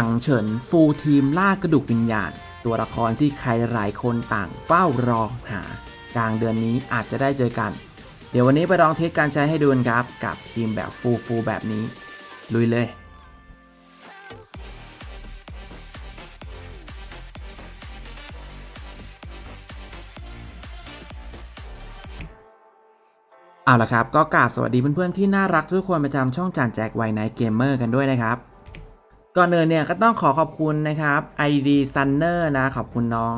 ถังเฉินฟูลทีมล่ากระดูกวิญญาณ ตัวละครที่ใครหลายคนต่างเฝ้ารอหา กลางเดือนนี้อาจจะได้เจอกัน เดี๋ยววันนี้ไปลองเทสการใช้ให้ดูกันครับ กับทีมแบบฟูลฟูลแบบนี้ ลุยเลยเอาละครับ ก็กราบสวัสดีเพื่อนๆที่น่ารักทุกคนประจำช่องจานแจกไวไนเกมเมอร์กันด้วยนะครับ ก่อนอื่นเนี่ยก็ต้องขอขอบคุณนะครับ ID Sunner นะ ขอบคุณน้อง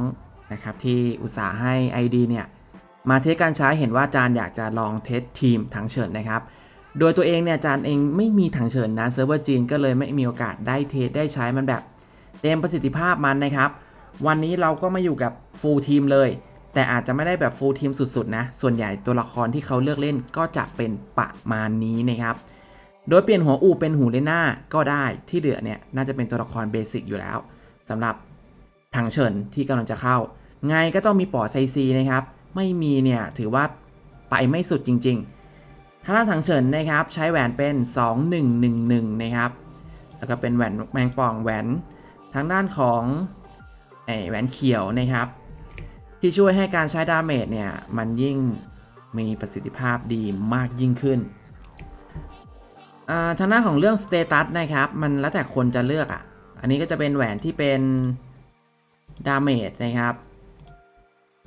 นะครับที่อุตส่าห์ให้ ID เนี่ยมาเทสการใช้เห็นว่าจานอยากจะลองเทสทีมถังเฉินนะครับ โดยตัวเองเนี่ยจานเองไม่มีถังเฉินนะเซิร์ฟเวอร์จีนก็เลยไม่มีโอกาสได้เทสได้ใช้มันแบบ เต็มประสิทธิภาพมันนะครับ วันนี้เราก็มาอยู่กับฟูลทีมเลย แต่อาจจะไม่ได้แบบฟูลทีมสุดๆนะ ส่วนใหญ่ตัวละครที่เขาเลือกเล่นก็จะเป็นประมาณนี้นะครับ โดยเปลี่ยนหัวอูเป็นหูเลน่าก็ได้ที่เหลือเนี่ยน่าจะเป็นตัวละครเบสิกอยู่แล้วสำหรับถังเฉินที่กำลังจะเข้า ไงก็ต้องมีปอไซซีนะครับ ไม่มีเนี่ยถือว่าไปไม่สุดจริงๆถ้าด้านถังเฉินนะครับใช้แหวนเป็น 2111 นะครับ แล้วก็เป็นแหวนแมงป่องแหวนทางด้านของแหวนเขียวนะครับ ที่ช่วยให้การใช้ดาเมจเนี่ยมันยิ่งมีประสิทธิภาพดีมากยิ่งขึ้น ทางหน้าของเรื่องสเตตัสนะครับ มันแล้วแต่คนจะเลือกอะ อันนี้ก็จะเป็นแหวนที่เป็นดาเมจนะครับ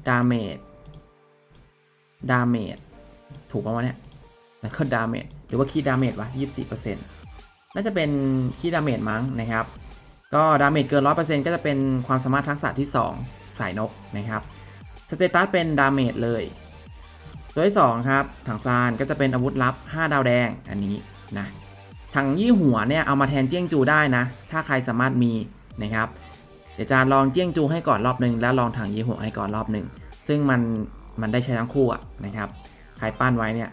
ดาเมจดาเมจถูกป่าวะเนี่ย แล้วก็ดาเมจหรือว่าคีย์ดาเมจวะ24%น่าจะเป็นคีย์ดาเมจมั้งนะครับ ก็ดาเมจเกิน100%ก็จะเป็นความสามารถทักษะที่2สายนกนะครับสเตตัสเป็นดาเมจเลย ตัวที่2ครับถังซานก็จะเป็นอาวุธลับ 5 ดาวแดงอันนี้ นะถังยี่หัวเนี่ยเอามาแทนเจี้ยงจูได้นะ ถ้าใครสามารถมีนะครับ เดี๋ยวจะลองเจี้ยงจูให้ก่อนรอบหนึ่งแล้วลองถังยี่หัวให้ก่อนรอบหนึ่งซึ่งมันมันได้ใช้ทั้งคู่อะนะครับ ใครปั้นไว้เนี่ย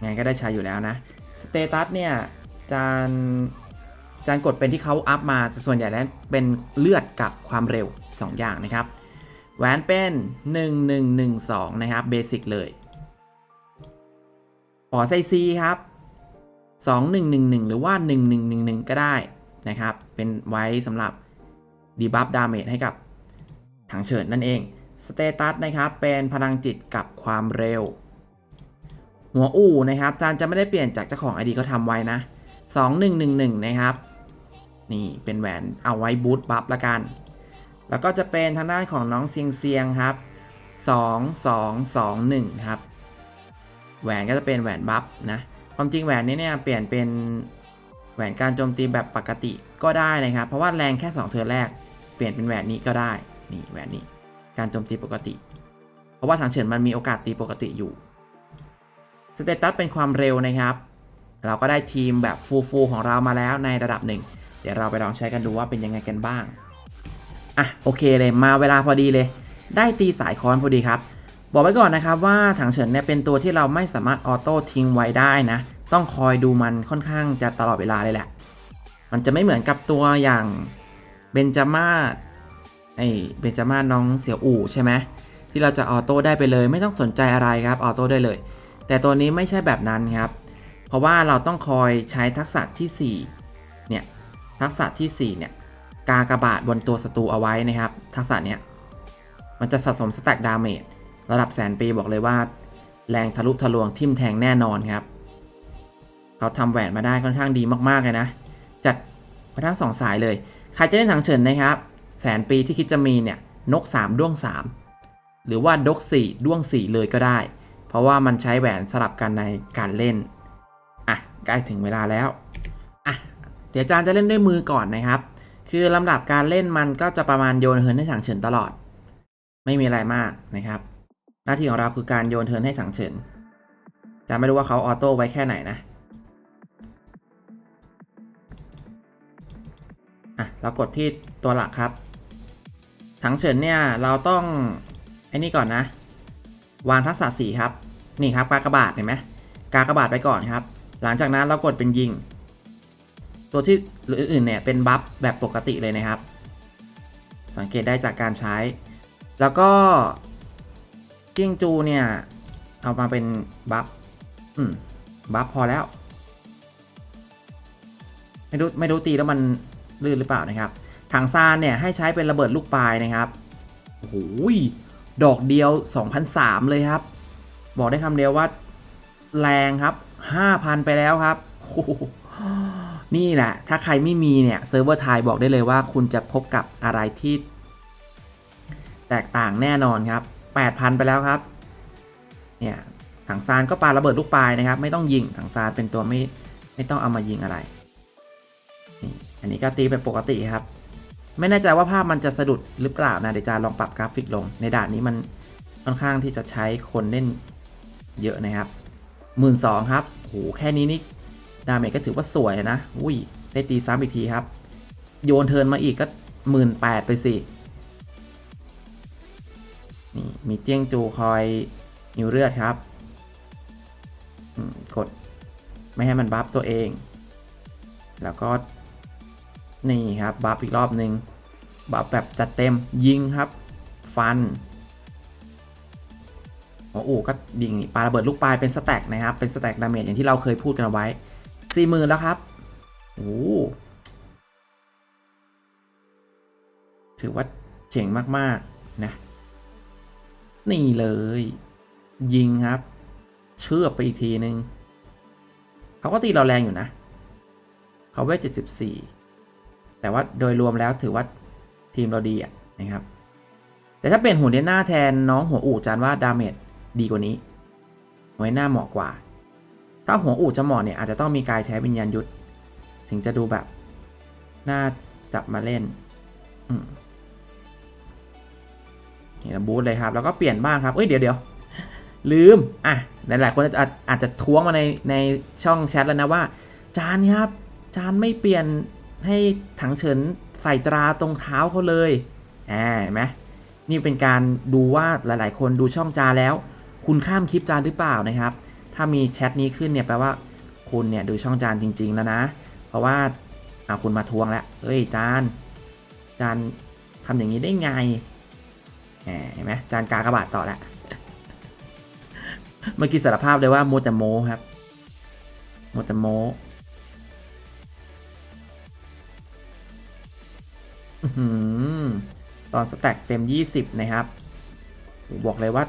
ไงก็ได้ใช้อยู่แล้วนะสเตตัสเนี่ยจานจานกดเป็นที่เขาอัพมาส่วนใหญ่แล้วเป็นเลือดกับความเร็ว 2 อย่างนะครับแหวนเป็น 1112 นะครับเบสิกเลยปอไซซีครับ 2111 หรือว่า 1111 ก็ได้นะครับ เป็นไว้สำหรับดีบัฟดาเมจให้กับถังเฉินนั่นเองสเตตัสนะครับเป็นพลังจิตกับความเร็ว หัวอู่นะครับจานจะไม่ได้เปลี่ยนจากเจ้าของ ID เขาทำไว้นะ 2111 นะครับ นี่เป็นแหวนเอาไว้บูทบัฟละกัน แล้วก็จะเป็นทางด้านของน้องเซียงเซียงครับ 2221 ครับ แหวนก็จะเป็นแหวนบัฟนะ ความจริงแหวนนี้เนี่ยเปลี่ยนเป็นแหวนการโจมตีแบบปกติก็ได้นะครับ เพราะว่าแรงแค่2เทิร์แรก เปลี่ยนเป็นแหวนนี้ก็ได้นี่แหวนนี้ การโจมตีปกติ เพราะว่าทางเฉินมันมีโอกาสตีปกติอยู่สเตตัสเป็นความเร็วนะครับ เราก็ได้ทีมแบบฟูฟูของเรามาแล้วในระดับหนึ่ง เดี๋ยวเราไปลองใช้กันดูว่าเป็นยังไงกันบ้าง อะโอเคเลยมาเวลาพอดีเลย ได้ตีสายค้อนพอดีครับ บอกไว้ก่อนนะครับว่าถังเฉินเนี่ยเป็นตัวที่เราไม่สามารถออโต้ทิ้งไว้ได้นะ ต้องคอยดูมันค่อนข้างจะตลอดเวลาเลยแหละ มันจะไม่เหมือนกับตัวอย่างเบนจาม่าไอเบนจาม่าน้องเสี่ยวอู่ใช่ไหมที่เราจะออโต้ได้ไปเลย ไม่ต้องสนใจอะไรครับออโต้ได้เลย แต่ตัวนี้ไม่ใช่แบบนั้นครับ เพราะว่าเราต้องคอยใช้ทักษะที่4เนี่ยทักษะที่4เนี่ยกากระบาทบนตัวศัตรูเอาไว้นะครับ ทักษะเนี้ยมันจะสะสมสแต็กดาเมจ ระดับแสนปีบอกเลยว่า แรงทะลุทะลวงทิ่มแทงแน่นอนครับ เขาทำแหวนมาได้ค่อนข้างดีมากๆเลยนะ จัดมาทั้งสองสายเลย ใครจะเล่นถังเฉินนะครับ แสนปีที่คิดจะมีเนี่ยนก 3 ด้วง 3 หรือว่าดก 4 ด้วง 4 เลยก็ได้ เพราะว่ามันใช้แหวนสลับกันในการเล่น อะใกล้ถึงเวลาแล้ว อะ เดี๋ยวอาจารย์จะเล่นด้วยมือก่อนนะครับ คือลำดับการเล่นมันก็จะประมาณโยนเทิร์นให้ถังเฉินตลอด ไม่มีอะไรมากนะครับ น้าที่ของเราคือการโยนเทิร์นให้ถังเฉินจะไม่รู้ว่าเขาออโต้ไว้แค่ไหนนะอะเรากดที่ตัวหลักครับถังเฉินเนี่ยเราต้องไอ้นี่ก่อนนะ วางทักษะสีครับ นี่ครับกากบาทเห็นไหมกากบาทไปก่อนครับ หลังจากนั้นเรากดเป็นยิง ตัวที่อื่นๆเนี่ยเป็นบัฟแบบปกติเลยนะครับ สังเกตได้จากการใช้ แล้วก็ จิ้งจูเนี่ย เอามาเป็นบัฟอืมบัฟพอแล้ว ไม่รู้ไม่รู้ตีแล้วมันลื่นหรือเปล่านะครับ ถังซานเนี่ยให้ใช้เป็นระเบิดลูกปลายนะครับโอ้โหดอกเดียว 2,003เลยครับ บอกได้คำเดียวว่า แรงครับ 5,000 ไปแล้วครับนี่แหละ ถ้าใครไม่มีเนี่ยเซิร์ฟเวอร์ไทยบอกได้เลยว่าคุณจะพบกับอะไรที่ แตกต่างแน่นอนครับ 8,000 ไปแล้วครับ เนี่ยถังซานก็ปาระเบิดลูกปลายนะครับ ไม่ต้องยิงถังซานเป็นตัวไม่ไม่ต้องเอามายิงอะไรนี่อันนี้ก็ตีเป็นปกติครับ ไม่แน่ใจว่าภาพมันจะสะดุดหรือเปล่านะเดี๋ยวจะลองปรับกราฟิกลง ในด่านนี้มันค่อนข้างที่จะใช้คนเล่นเยอะนะครับหมื่นสองครับโหแค่นี้นี่ดาเมจก็ถือว่าสวยนะ อุ้ย ได้ตีซ้ำอีกทีครับ โยนเทินมาอีกก็หมื่นแปดไปสิ นี่มีเจียงจูคอยหิวเลือดครับ กดไม่ให้มันบัฟตัวเอง แล้วก็ นี่ครับบัฟอีกรอบหนึ่งบัฟแบบจัดเต็มยิงครับ ฟันโอ้โหก็ยิงปาระเบิดลูกปลายเป็นสแต็กนะครับ เป็นสแต็กดาเมจอย่างที่เราเคยพูดกันเอาไว้สี่หมื่นแล้วครับโอ้ถือว่าเจ๋งมาก ๆ นี่เลย ยิงครับ เชื่อบไปอีกทีหนึงเขาก็ตีเราแรงอยู่นะ เขาเวท74แต่ว่าโดยรวมแล้วถือว่าทีมเราดีอะนะครับ แต่ถ้าเป็นหัวเดนหน้าแทนน้องหัวอู่จานว่าดาเมจดีกว่านี้ หัวหน้าเหมาะกว่า ถ้าหัวอู่จะเหมาะเนี่ยอาจจะต้องมีกายแท้วิญญาณยุทธถึงจะดูแบบ น่าจับมาเล่น อืม นี่นะบูทเลยครับ แล้วก็เปลี่ยนบ้างครับ เอ้ยเดี๋ยวเดี๋ยวลืม อะ หลายๆคนอาจอาจจะท้วงมาในในช่องแชทแล้วนะว่า จานครับ จานไม่เปลี่ยนให้ถังเฉินใส่ตราตรงเท้าเขาเลยอ่าเห็นไหมนี่เป็นการดูว่าหลายๆ คนดูช่องจานแล้ว คุณข้ามคลิปจานหรือเปล่านะครับ ถ้ามีแชทนี้ขึ้นเนี่ยแปลว่าคุณเนี่ยดูช่องจานจริง ๆ แล้วนะ เพราะว่าเอาคุณมาทวงแล้วเอ้ยจานจานทำอย่างนี้ได้ไง เห็นไหมจานกากระบาดต่อแล้วเมื่อกี้สารภาพเลยว่าโมแต่โมครับโมแต่โมอือหือตอนสแต็กเต็ม 20 นะครับ บอกเลยว่า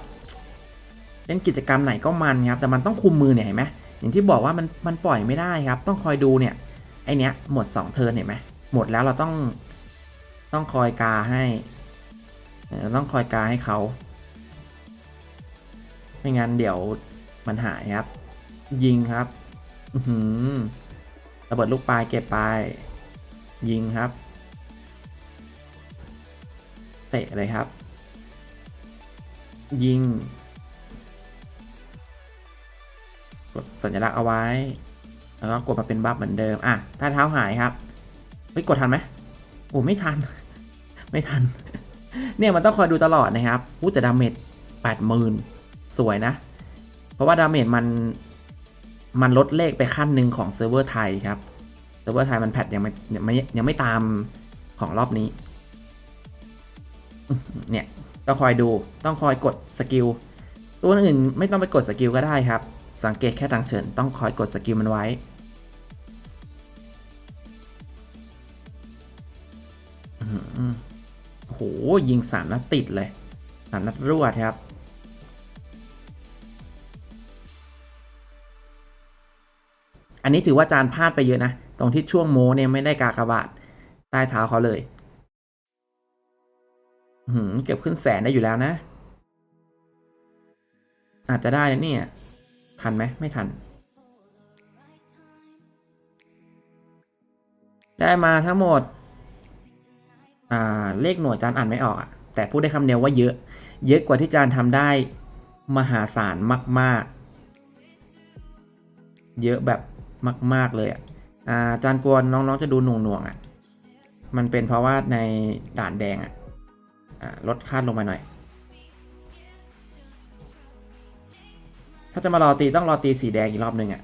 เล่นกิจกรรมไหนก็มันครับ แต่มันต้องคุมมือเนี่ยเห็นไหมอย่างที่บอกว่ามันมันปล่อยไม่ได้ครับ ต้องคอยดูเนี่ยไอเนี้ยหมด 2 เทิร์นเห็นไหมหมดแล้วเราต้องต้องคอยกาให้ เออต้องคอยกาให้เขา ไม่งั้นเดี๋ยวมันหายครับ ยิงครับอือหือระเบิดลูกปลายเก็บไป ยิงครับ เตะเลยครับ ยิง กดสัญลักษณ์เอาไว้ แล้วก็กดมาเป็นบัฟเหมือนเดิม อะ ถ้าเท้าหายครับ เฮ้ย กดทันไหมโอ้ไม่ทัน ไม่ทัน เนี่ยมันต้องคอยดูตลอดนะครับอู้แต่ดาเมจแปดหมื่นสวยนะ เพราะว่าดาเมจมันมันลดเลขไปขั้นหนึ่งของเซิร์ฟเวอร์ไทยครับ เซิร์ฟเวอร์ไทยมันแพทยังไม่ยังไม่ยังไม่ตามของรอบนี้ เนี่ยต้องคอยดูต้องคอยกดสกิลตัวอื่นไม่ต้องไปกดสกิลก็ได้ครับ สังเกตแค่ทางเฉินต้องคอยกดสกิลมันไว้ ยิงสามนัดติดเลยสามนัดรวดครับอันนี้ถือว่าจานพลาดไปเยอะนะ ตรงที่ช่วงโมเนี่ยไม่ได้กากบาทใต้เท้าเขาเลยหือเก็บขึ้นแสนได้อยู่แล้วนะ อาจจะได้นะเนี่ย ทันไหมไม่ทัน ได้มาทั้งหมด เลขหน่วยจานอ่านไม่ออกอะแต่พูดได้คำเดียวว่าเยอะ เยอะกว่าที่จานทำได้มหาศาลมาก ๆ เยอะแบบมาก ๆ เลยอะอ่าจานกวนน้องๆจะดูหน่วงๆอะมันเป็นเพราะว่าในด่านแดงอะอ่าลดคาดลงมาหน่อย ถ้าจะมารอตีต้องรอตีสีแดงอีกรอบหนึ่งอะ่ะ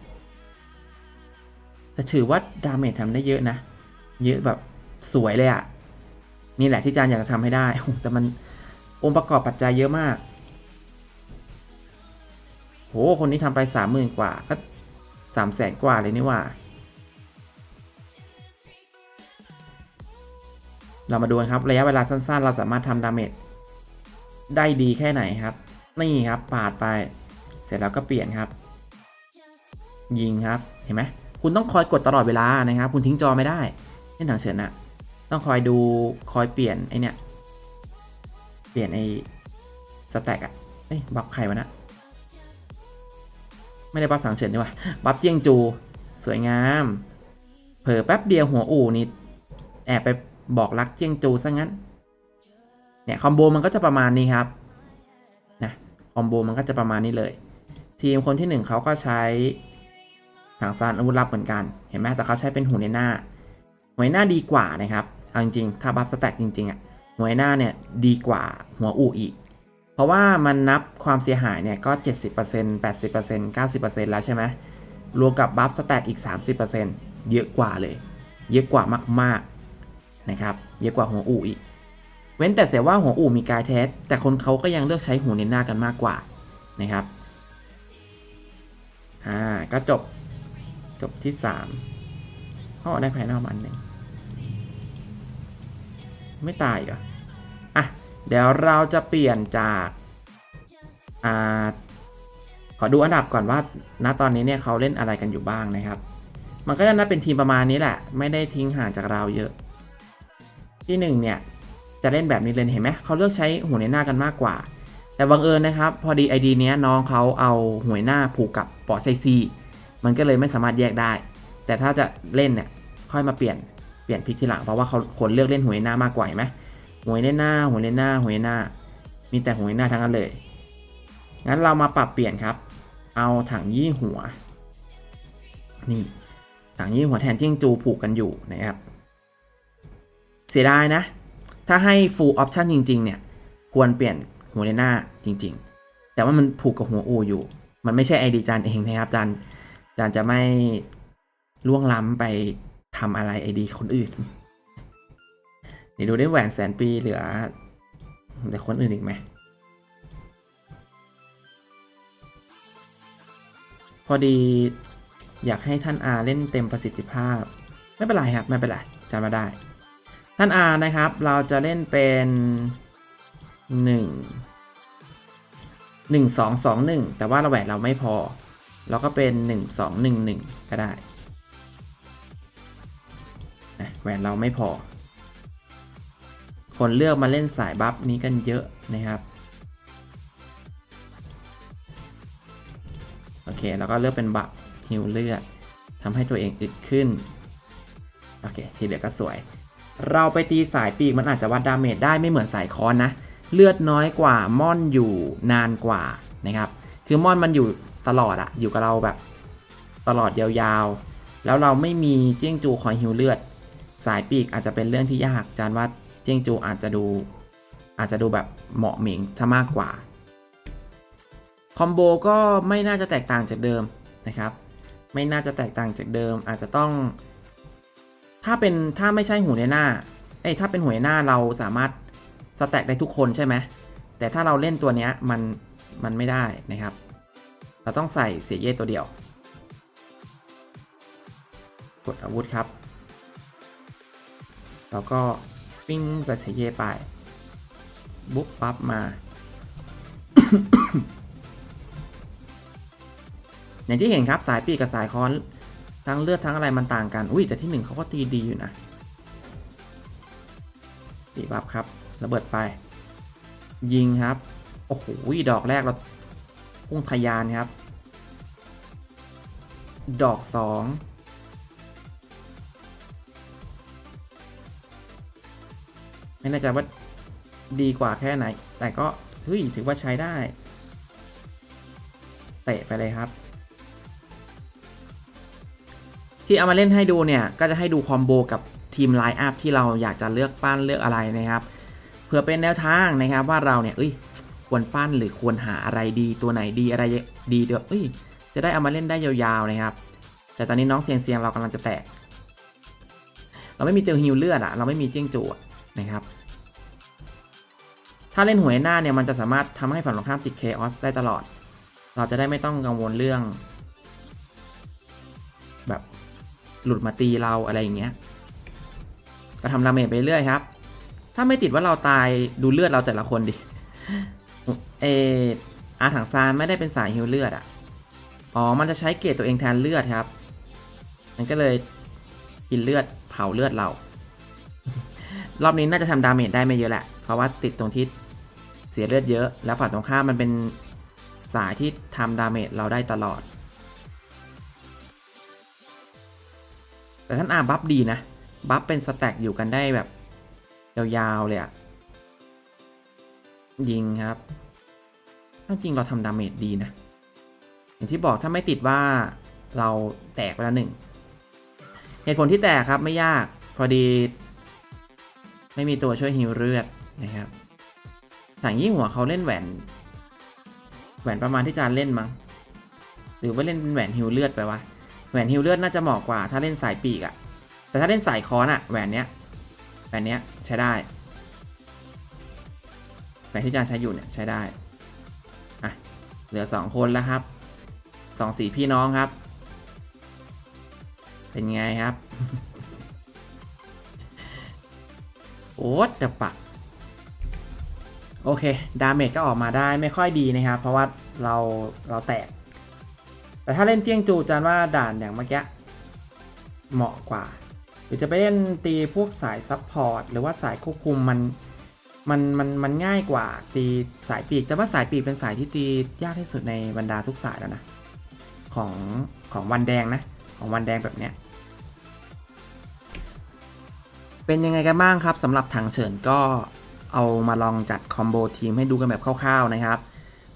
แต่ถือว่าดาเมจทำได้เยอะนะ เยอะแบบสวยเลยอะ่ะ นี่แหละที่จานอยากจะทำให้ได้ แต่มันองค์ประกอบปัจจัยเยอะมาก โห คนนี้ทำไปสามหมื่นกว่า ก็สามแสนกว่าเลยนี่ว่า เรามาดูกันครับ ระยะเวลาสั้นๆ เราสามารถทำดาเมจได้ดีแค่ไหนครับ นี่ครับ ปาดไป เสร็จแล้วก็เปลี่ยนครับ ยิงครับ เห็นไหม คุณต้องคอยกดตลอดเวลานะครับ คุณทิ้งจอไม่ได้เล่นถังเฉินนะ ต้องคอยดูคอยเปลี่ยนไอเนี่ยเปลี่ยนไอสแต็กอะเอ้ยบัฟใครวะนะไม่ได้บัฟถังเฉินดีกว่าบัฟเจียงจู สวยงาม เผลอแป๊บเดียวหัวอู่นี่แอบไปบอกรักเจียงจูซะงั้น เนี่ยคอมโบมันก็จะประมาณนี้ครับนะคอมโบมันก็จะประมาณนี้เลย ทีมคนที่หนึ่งเขาก็ใช้ถังซานอาวุธลับเหมือนกัน เห็นไหมแต่เขาใช้เป็นหูในหน้าหัวในหน้าดีกว่านะครับ เอาจริงๆ ถ้าบัฟสแต็กจริงๆอะหัวหน้าเนี่ยดีกว่าหัวอู่อีก เพราะว่ามันนับความเสียหายเนี่ยก็ 70% 80% 90%แล้วใช่ไหมรวมกับบัฟสแต็กอีก 30%เยอะกว่าเลย เยอะกว่ามากๆนะครับเยอะกว่าหัวอู่อีก เว้นแต่เสียว่าหัวอู่มีกายเทสแต่คนเขาก็ยังเลือกใช้หูในหน้ากันมากกว่านะครับอ่าก็จบจบที่3ามอ๋อได้ภายนอกมาอันหนึ่ง ไม่ตายเหรออะ เดี๋ยวเราจะเปลี่ยนจากอ่าขอดูอันดับก่อนว่า ณ ตอนนี้เนี่ยเขาเล่นอะไรกันอยู่บ้างนะครับ มันก็จะนับเป็นทีมประมาณนี้แหละ ไม่ได้ทิ้งห่างจากเราเยอะ ที่หนึ่งเนี่ย จะเล่นแบบนี้เลยเห็นไหม เขาเลือกใช้หัวในหน้ากันมากกว่า แต่บังเอิญนะครับ พอดีไอดีเนี้ยน้องเขาเอาหัวหน้าผูกกับปอดไซซี มันก็เลยไม่สามารถแยกได้ แต่ถ้าจะเล่นเนี่ย ค่อยมาเปลี่ยน เปลี่ยนพิกทีหลังเพราะว่าเขาคนเลือกเล่นหัวหน้ามากกว่าเห็นไหมหัวในหน้าหัวในหน้าหวในหน้า มีแต่หวในหน้าทั้งนั้นเลย งั้นเรามาปรับเปลี่ยนครับ เอาถังยี่หัว นี่ถังยี่หัวแทนจิ้งจูผูกกันอยู่นะครับ เสียดายนะ ถ้าให้ full option จริง ๆ เนี่ย ควรเปลี่ยนหัวในหน้าจริง ๆ แต่ว่ามันผูกกับหัวอูอยู่ มันไม่ใช่ไอดีจานเองนะครับจานจานจะไม่ล่วงล้ำไป ทำอะไรไอดีคนอื่นเดี๋ยวดูได้แหวนแสนปีเหลือเหลือคนอื่นอีกไหมพอดีอยากให้ท่านอาเล่นเต็มประสิทธิภาพ ไม่เป็นไรครับ ไม่เป็นไรจำมาได้ ท่านอานะครับ เราจะเล่นเป็นหนึ่งหนึ่งสองสองหนึ่งแต่ว่าเราแหวนเราไม่พอ เราก็เป็นหนึ่งสองหนึ่งหนึ่งก็ได้ แหวนเราไม่พอ คนเลือกมาเล่นสายบัฟนี้กันเยอะนะครับ โอเค แล้วก็เลือกเป็นบัฟฮิวเลือดทำให้ตัวเองอึดขึ้น โอเค ทีเหลือก็สวย เราไปตีสายปีกมันอาจจะวัดดาเมจได้ไม่เหมือนสายคอนนะ เลือดน้อยกว่าม่อนอยู่นานกว่านะครับ คือม่อนมันอยู่ตลอดอะอยู่กับเราแบบ ตลอดยาวๆ แล้วเราไม่มีเจี้ยงจูคอยฮิวเลือด สายปีกอาจจะเป็นเรื่องที่ยากจานว่าเจียงจูอาจจะดู อาจจะดูแบบเหมาะเหม่งถ้ามากกว่า คอมโบก็ไม่น่าจะแตกต่างจากเดิมนะครับ ไม่น่าจะแตกต่างจากเดิม อาจจะต้อง ถ้าเป็นถ้าไม่ใช่หูในหน้าเอ้ยถ้าเป็นหูในหน้าเราสามารถสแต็กได้ทุกคนใช่ไหมแต่ถ้าเราเล่นตัวเนี้ยมันมันไม่ได้นะครับ เราต้องใส่เสียเย่ตัวเดียว กดอาวุธครับ แล้วก็ปิ้งใส่เสียเยไป บุ๊บปั๊บมา อย่างที่เห็นครับสายปีกกับสายค้อนทั้งเลือดทั้งอะไรมันต่างกัน อุ้ยแต่ที่หนึ่งเขาก็ตีดีอยู่นะ ตีบับครับระเบิดไป ยิงครับ โอ้โหดอกแรกเราพุ่งทะยานครับ ดอกสอง ไม่แน่ใจว่าดีกว่าแค่ไหน แต่ก็เฮ้ยถือว่าใช้ได้ เตะไปเลยครับ ที่เอามาเล่นให้ดูเนี่ย ก็จะให้ดูคอมโบกับทีมไลน์อัพที่เราอยากจะเลือกปั้นเลือกอะไรนะครับ เพื่อเป็นแนวทางนะครับว่าเราเนี่ยเอ้ยควรปั้นหรือควรหาอะไรดีตัวไหนดีอะไรดีเดี๋ยวเอ้ยจะได้เอามาเล่นได้ยาวๆนะครับ แต่ตอนนี้น้องเสียงเสียงเรากำลังจะแตก เราไม่มีเตียวฮิวเลือดอะเราไม่มีเจี้ยงจูอะ นะครับ ถ้าเล่นหวยหน้าเนี่ยมันจะสามารถทำให้ฝั่งตรงข้ามติดเคออสได้ตลอด เราจะได้ไม่ต้องกังวลเรื่อง แบบหลุดมาตีเราอะไรอย่างเงี้ย ก็ทำดาเมจไปเรื่อยครับ ถ้าไม่ติดว่าเราตายดูเลือดเราแต่ละคนดิ เอออาถังซานไม่ได้เป็นสายฮิวเลือดอะ อ๋อ มันจะใช้เกรดตัวเองแทนเลือดครับ มันก็เลยกินเลือดเผาเลือดเรา รอบนี้น่าจะทำดาเมจได้ไม่เยอะแหละ เพราะว่าติดตรงที่เสียเลือดเยอะ แล้วฝั่งตรงข้ามมันเป็นสายที่ทำดาเมจเราได้ตลอด แต่ท่านอาบัฟดีนะ บัฟเป็นสแต็กอยู่กันได้แบบ ยาวๆเลยอะยิงครับจริงเราทำดาเมจดีนะ อย่างที่บอกถ้าไม่ติดว่าเราแตกไปแล้วหนึ่ง เหตุผลที่แตกครับไม่ยากพอดี ไม่มีตัวช่วยฮิวเลือดนะครับสั่งยี่หัวเขาเล่นแหวน แหวนประมาณที่จานเล่นมั้งหรือว่าเล่นเป็นแหวนฮิวเลือดไปวะแหวนฮิวเลือดน่าจะเหมาะกว่า ถ้าเล่นสายปีกอะแต่ถ้าเล่นสายคอนอะแหวนเนี้ยแหวนเนี้ยใช้ได้แหวนที่จานใช้อยู่เนี่ยใช้ได้อะเหลือสองคนแล้วครับสองสี่พี่น้องครับ เป็นไงครับ โอ๊ตจะปะ โอเค ดาเมจก็ออกมาได้ไม่ค่อยดีนะครับ เพราะว่าเราเราแตก แต่ถ้าเล่นเจียงจูจานว่าด่านอย่างเมื่อกี้เหมาะกว่า หรือจะไปเล่นตีพวกสายซับพอร์ตหรือว่าสายควบคุมมันมันมันมันง่ายกว่าตีสายปีกจะว่าสายปีกเป็นสายที่ตียากที่สุดในบรรดาทุกสายแล้วนะ ของของวันแดงนะ ของวันแดงแบบเนี้ย เป็นยังไงกันบ้างครับสำหรับถังเฉินก็เอามาลองจัดคอมโบทีมให้ดูกันแบบคร่าวๆนะครับ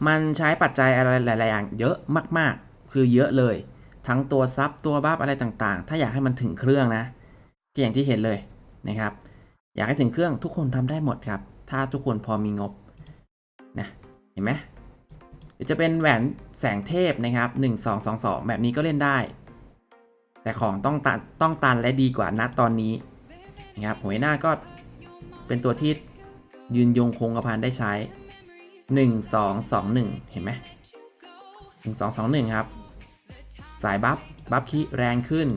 มันใช้ปัจจัยอะไรหลายๆอย่างเยอะมากๆ คือเยอะเลย ทั้งตัวซับตัวบัฟอะไรต่างๆ ถ้าอยากให้มันถึงเครื่องนะก็อย่างที่เห็นเลยนะครับ อยากให้ถึงเครื่องทุกคนทำได้หมดครับ ถ้าทุกคนพอมีงบนะเห็นไหมจะเป็นแหวนแสงเทพนะครับ 1 2 2 2 แบบนี้ก็เล่นได้ แต่ของต้องตันต้องตันและดีกว่าณตอนนี้ นะครับหวยหน้าก็เป็นตัวที่ยืนยงคงกระพันได้ใช้ 1 2 2 1 เห็นไหม1 2 2 1 ครับ สายบัฟบัฟคีแรงขึ้น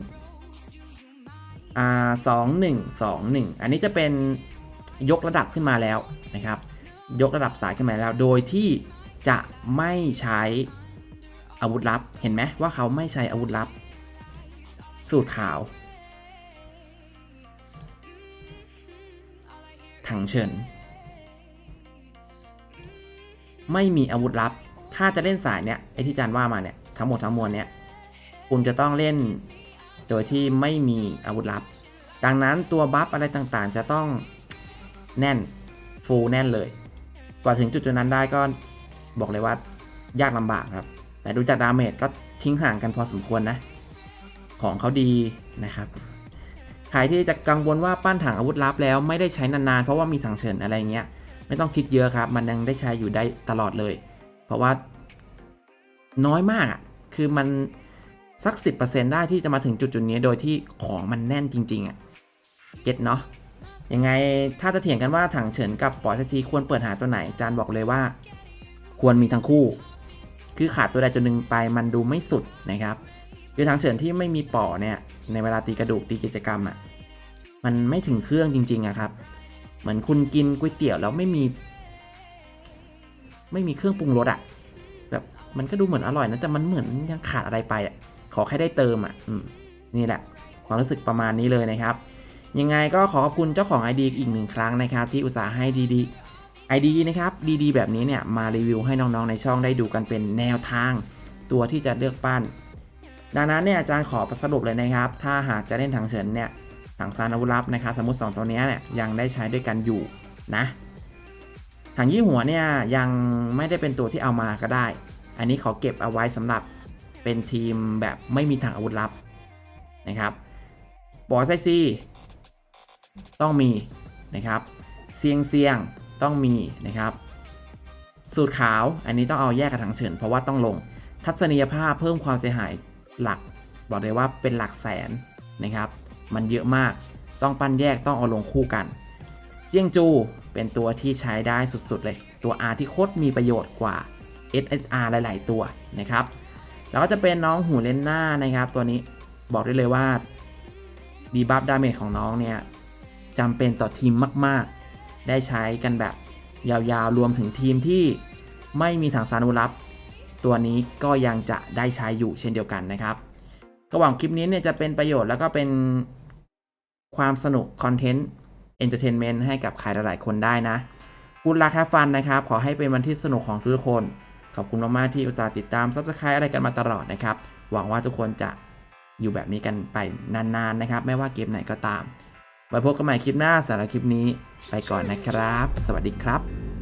อ่าสองหนึ่งสองหนึ่งอันนี้จะเป็นยกระดับขึ้นมาแล้วนะครับ ยกระดับสายขึ้นมาแล้ว โดยที่จะไม่ใช้อาวุธลับ เห็นไหมว่าเขาไม่ใช้อาวุธลับ สูตรขาว ถังเฉิน ไม่มีอาวุธลับ ถ้าจะเล่นสายเนี้ยไอที่จานว่ามาเนี่ยทั้งหมดทั้งมวลเนี้ยคุณจะต้องเล่นโดยที่ไม่มีอาวุธลับ ดังนั้นตัวบัฟอะไรต่างๆ จะต้องแน่นฟูลแน่นเลย กว่าถึงจุดจุดนั้นได้ก็บอกเลยว่ายากลำบากครับ แต่ดูจากดาเมจก็ทิ้งห่างกันพอสมควรนะ ของเขาดีนะครับ ใครที่จะกังวลว่าปั้นถังอาวุธลับแล้วไม่ได้ใช้นานๆ เพราะว่ามีถังเฉินอะไรเงี้ย ไม่ต้องคิดเยอะครับ มันยังได้ใช้อยู่ได้ตลอดเลย เพราะว่าน้อยมากคือมันสัก 10%ได้ที่จะมาถึงจุดๆนี้โดยที่ของมันแน่นจริงๆอะ่ะเก็ตเนาะยังไงถ้าจะเถียงกันว่าถังเฉินกับปอร์ซีควรเปิดหาตัวไหนจานบอกเลยว่า ควรมีทั้งคู่ คือขาดตัวใดตัวหนึ่งไปมันดูไม่สุดนะครับ คือถังเฉินที่ไม่มีปอเนี่ยในเวลาตีกระดูกตีกิจกรรมอะ่ะมันไม่ถึงเครื่องจริงๆอะครับ เหมือนคุณกินก๋วยเตี๋ยวแล้วไม่มี ไม่มีเครื่องปรุงรสอะ่ะแบบมันก็ดูเหมือนอร่อยนะแต่มันเหมือนยังขาดอะไรไปอะขอแค่ได้เติมอะอืมนี่แหละ ความรู้สึกประมาณนี้เลยนะครับ ยังไงก็ขอขอบคุณเจ้าของ ID อีกหนึ่งครั้งนะครับ ที่อุตส่าห์ให้ดีๆ ID นะครับดีๆแบบนี้เนี่ยมารีวิวให้น้องๆในช่องได้ดูกันเป็นแนวทาง ตัวที่จะเลือกปั้น ดังนั้นเนี่ยอาจารย์ขอสรุปเลยนะครับ ถ้าหากจะเล่นถังเฉินเนี่ยถังซานอาวุธลับนะครับสมมติ 2 ตัวนี้เนี่ยยังได้ใช้ด้วยกันอยู่นะถังยี่หัวเนี่ยยังไม่ได้เป็นตัวที่เอามาก็ได้ อันนี้ขอเก็บเอาไว้สำหรับเป็นทีมแบบไม่มีถังอาวุธลับนะครับบอสไซซีต้องมีนะครับเซียงเซียงต้องมีนะครับสูตรขาวอันนี้ต้องเอาแยกกับถังเฉินเพราะว่าต้องลง ทัศนียภาพเพิ่มความเสียหาย หลักบอกเลยว่าเป็นหลักแสนนะครับ มันเยอะมากต้องปั้นแยกต้องเอาลงคู่กันเจียงจูเป็นตัวที่ใช้ได้สุดๆเลย ตัว R ที่โคตรมีประโยชน์กว่า SSR หลาย ๆ ตัวนะครับแล้วก็จะเป็นน้องหูเลนหน้านะครับ ตัวนี้บอกได้เลยว่าดีบัฟดาเมจของน้องเนี่ยจำเป็นต่อทีมมากๆ ได้ใช้กันแบบยาวๆ รวมถึงทีมที่ไม่มีถังสานุรับ ตัวนี้ก็ยังจะได้ใช้อยู่เช่นเดียวกันนะครับก็หวังคลิปนี้เนี่ยจะเป็นประโยชน์แล้วก็เป็นความสนุกคอนเทนต์เอนเตอร์เทนเมนต์ให้กับใครหลายๆคนได้นะกูดลักแฮฟันนะครับ ขอให้เป็นวันที่สนุกของทุกคน ขอบคุณมากๆที่อุตส่าห์ติดตาม Subscribe อะไรกันมาตลอดนะครับ หวังว่าทุกคนจะอยู่แบบนี้กันไปนานๆนะครับ ไม่ว่าเกมไหนก็ตาม ไว้พบกันใหม่คลิปหน้าสำหรับคลิปนี้ ไปก่อนนะครับ สวัสดีครับ